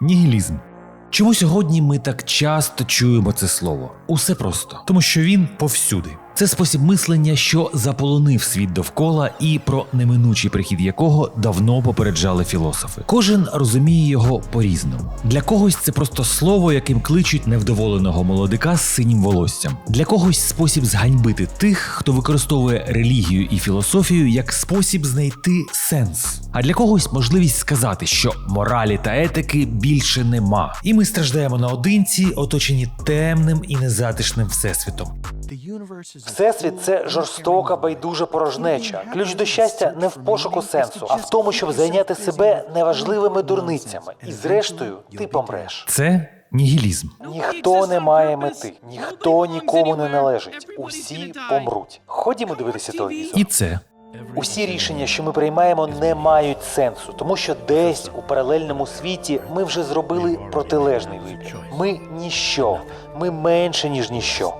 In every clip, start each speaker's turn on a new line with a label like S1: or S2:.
S1: Нігілізм. Чому сьогодні ми так часто чуємо це слово? Усе просто, тому що він повсюди. Це спосіб мислення, що заполонив світ довкола, і про неминучий прихід якого давно попереджали філософи. Кожен розуміє його по-різному. Для когось це просто слово, яким кличуть невдоволеного молодика з синім волоссям. Для когось спосіб зганьбити тих, хто використовує релігію і філософію як спосіб знайти сенс. А для когось можливість сказати, що моралі та етики більше нема, і ми страждаємо наодинці, оточені темним і незатишним всесвітом.
S2: Всесвіт це жорстока, байдужа порожнеча. Ключ до щастя не в пошуку сенсу, а в тому, щоб зайняти себе неважливими дурницями. І зрештою, ти помреш.
S1: Це нігілізм.
S2: Ніхто не має мети, ніхто нікому не належить. Усі помруть. Ходімо дивитися телевізор.
S1: І це
S2: Усі рішення, що ми приймаємо, не мають сенсу, тому що десь у паралельному світі ми вже зробили протилежний вибір. Ми ніщо, ми менше ніж ніщо.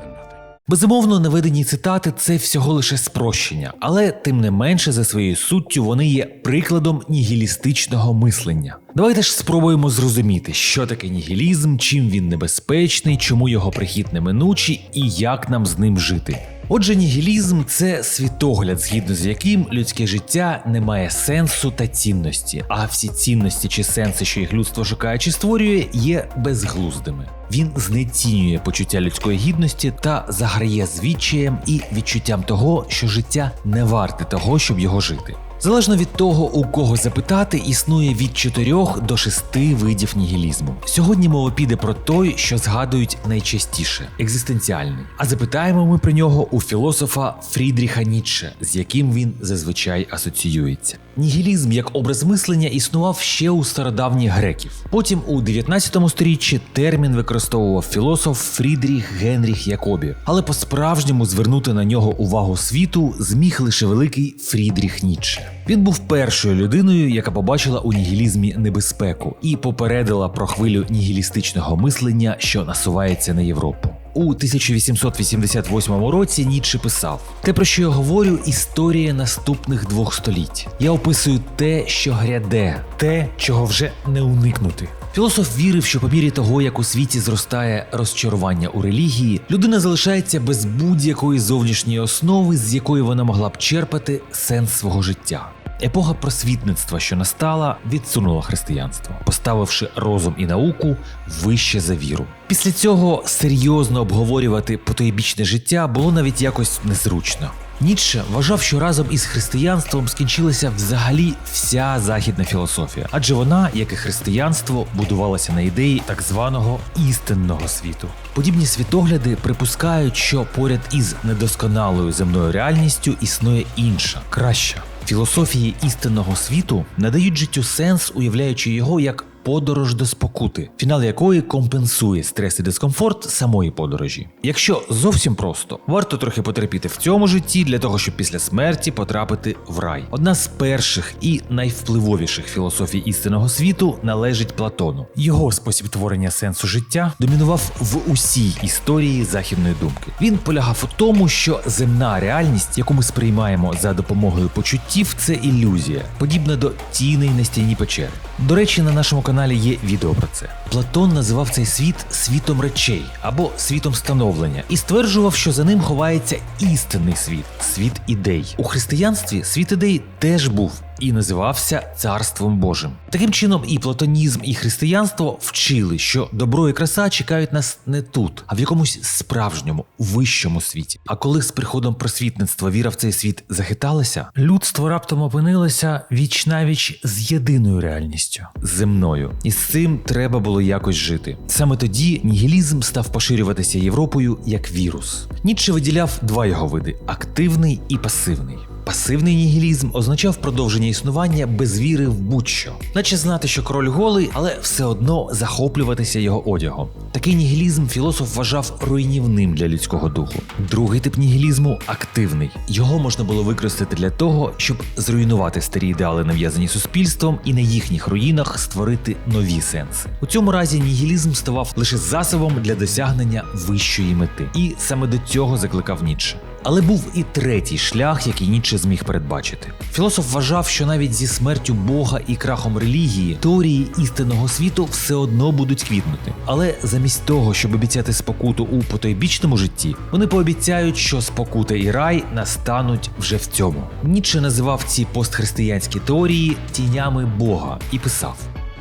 S1: Безумовно, наведені цитати це всього лише спрощення, але тим не менше за своєю суттю вони є прикладом нігілістичного мислення. Давайте ж спробуємо зрозуміти, що таке нігілізм, чим він небезпечний, чому його прихід неминучий і як нам з ним жити. Отже, нігілізм це світогляд, згідно з яким людське життя не має сенсу та цінності, а всі цінності чи сенси, що їх людство шукає чи створює, є безглуздими. Він знецінює почуття людської гідності та заграє звідчаєм і відчуттям того, що життя не варте того, щоб його жити. Залежно від того, у кого запитати, існує від 4 до 6 видів нігілізму. Сьогодні мова піде про той, що згадують найчастіше екзистенціальний. А запитаємо ми про нього у філософа Фрідріха Ніцше, з яким він зазвичай асоціюється. Нігілізм як образ мислення існував ще у стародавніх греків. Потім у 19 сторіччі термін використовував філософ Фрідріх Генріх Якобі, але по-справжньому звернути на нього увагу світу зміг лише великий Фрідріх Ніцше. Він був першою людиною, яка побачила у нігілізмі небезпеку і попередила про хвилю нігілістичного мислення, що насувається на Європу. У 1888 році Ніцше писав: Те, про що я говорю, історія наступних двох століть. Я описую те, що гряде, те, чого вже не уникнути. Філософ вірив, що по мірі того, як у світі зростає розчарування у релігії, людина залишається без будь-якої зовнішньої основи, з якої вона могла б черпати сенс свого життя. Епоха просвітництва, що настала, відсунула християнство, поставивши розум і науку вище за віру. Після цього серйозно обговорювати потойбічне життя було навіть якось незручно. Ніцше вважав, що разом із християнством скінчилася взагалі вся західна філософія, адже вона, як і християнство, будувалася на ідеї так званого істинного світу. Подібні світогляди припускають, що поряд із недосконалою земною реальністю існує інша, краща. Філософії істинного світу надають життю сенс, уявляючи його як подорож до спокути, фінал якої компенсує стрес і дискомфорт самої подорожі. Якщо зовсім просто, варто трохи потерпіти в цьому житті для того, щоб після смерті потрапити в рай. Одна з перших і найвпливовіших філософій істинного світу належить Платону. Його спосіб творення сенсу життя домінував в усій історії західної думки. Він полягав у тому, що земна реальність, яку ми сприймаємо за допомогою почуттів, це ілюзія, подібна до тіней на стіні печери. До речі, на нашому каналі є відео про це. Платон називав цей світ світом речей або світом становлення і стверджував, що за ним ховається істинний світ світ ідей. У християнстві світ ідей теж був. І називався Царством Божим. Таким чином, і платонізм, і християнство вчили, що добро і краса чекають нас не тут, а в якомусь справжньому, вищому світі. А коли з приходом просвітництва віра в цей світ захиталася, людство раптом опинилося віч навіч з єдиною реальністю земною, і з цим треба було якось жити. Саме тоді нігілізм став поширюватися Європою як вірус. Ніцше виділяв два його види: активний і пасивний. Пасивний нігілізм означав продовження існування без віри в будь-що, наче знати, що король голий, але все одно захоплюватися його одягом. Такий нігілізм філософ вважав руйнівним для людського духу. Другий тип нігілізму активний. Його можна було використати для того, щоб зруйнувати старі ідеали, нав'язані суспільством, і на їхніх руїнах створити нові сенси. У цьому разі нігілізм ставав лише засобом для досягнення вищої мети, і саме до цього закликав Ніцше. Але був і третій шлях, який Ніцше зміг передбачити. Філософ вважав, що навіть зі смертю Бога і крахом релігії теорії істинного світу все одно будуть квітнути. Але замість того, щоб обіцяти спокуту у потойбічному житті, вони пообіцяють, що спокута і рай настануть вже в цьому. Ніцше називав ці постхристиянські теорії тінями Бога і писав.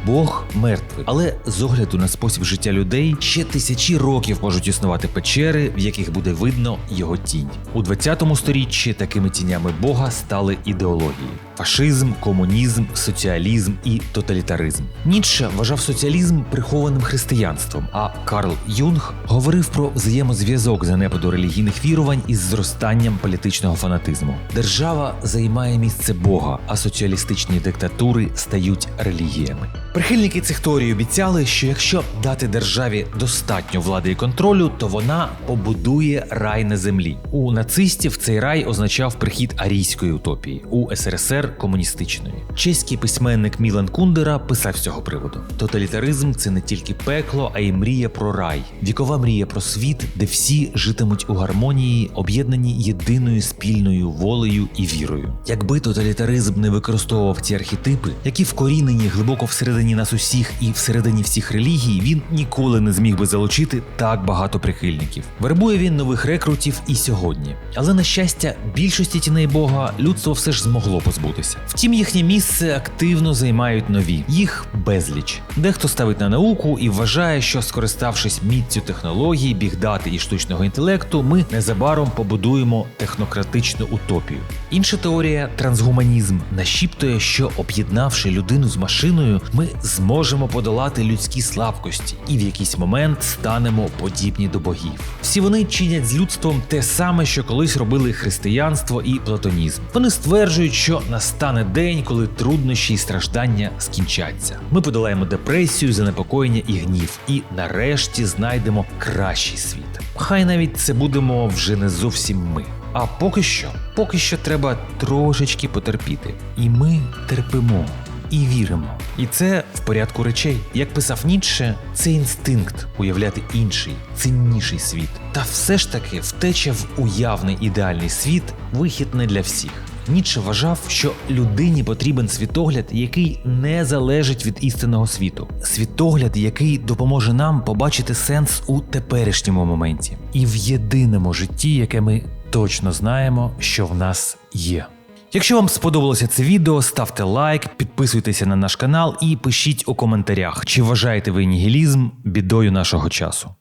S1: Бог мертвий, але з огляду на спосіб життя людей ще тисячі років можуть існувати печери, в яких буде видно його тінь. У 20 сторіччі такими тінями Бога стали ідеології: фашизм, комунізм, соціалізм і тоталітаризм. Ніцше вважав соціалізм прихованим християнством, а Карл Юнг говорив про взаємозв'язок занепаду релігійних вірувань із зростанням політичного фанатизму. Держава займає місце Бога, а соціалістичні диктатури стають релігіями. Прихильники цих теорій обіцяли, що якщо дати державі достатньо влади і контролю, то вона побудує рай на землі. У нацистів цей рай означав прихід арійської утопії, у СРСР комуністичної. Чеський письменник Мілан Кундера писав з цього приводу: тоталітаризм це не тільки пекло, а й мрія про рай, вікова мрія про світ, де всі житимуть у гармонії, об'єднані єдиною спільною волею і вірою. Якби тоталітаризм не використовував ці архетипи, які вкорінені глибоко всередині нас усіх і всередині всіх релігій, він ніколи не зміг би залучити так багато прихильників. Вербує він нових рекрутів і сьогодні. Але на щастя, більшості тіней Бога людство все ж змогло позбутися. Втім, їхнє місце активно займають нові, їх безліч. Дехто ставить на науку і вважає, що скориставшись міцю технологій, бігдати і штучного інтелекту, ми незабаром побудуємо технократичну утопію. Інша теорія трансгуманізм нашіптує, що об'єднавши людину з машиною, ми зможемо подолати людські слабкості і в якийсь момент станемо подібні до богів. Всі вони чинять з людством те саме, що колись робили християнство і платонізм. Вони стверджують, що настане день, коли труднощі і страждання скінчаться. Ми подолаємо депресію, занепокоєння і гнів, і нарешті знайдемо кращий світ. Хай навіть це будемо вже не зовсім ми. А поки що, поки що треба трошечки потерпіти. І ми терпимо і віримо. І це в порядку речей. Як писав Ніцше, це інстинкт уявляти інший, цінніший світ. Та все ж таки втеча в уявний ідеальний світ вихід не для всіх. Ніцше вважав, що людині потрібен світогляд, який не залежить від істинного світу, світогляд, який допоможе нам побачити сенс у теперішньому моменті і в єдиному житті, яке ми точно знаємо, що в нас є. Якщо вам сподобалося це відео, ставте лайк, підписуйтеся на наш канал і пишіть у коментарях, чи вважаєте ви нігілізм бідою нашого часу.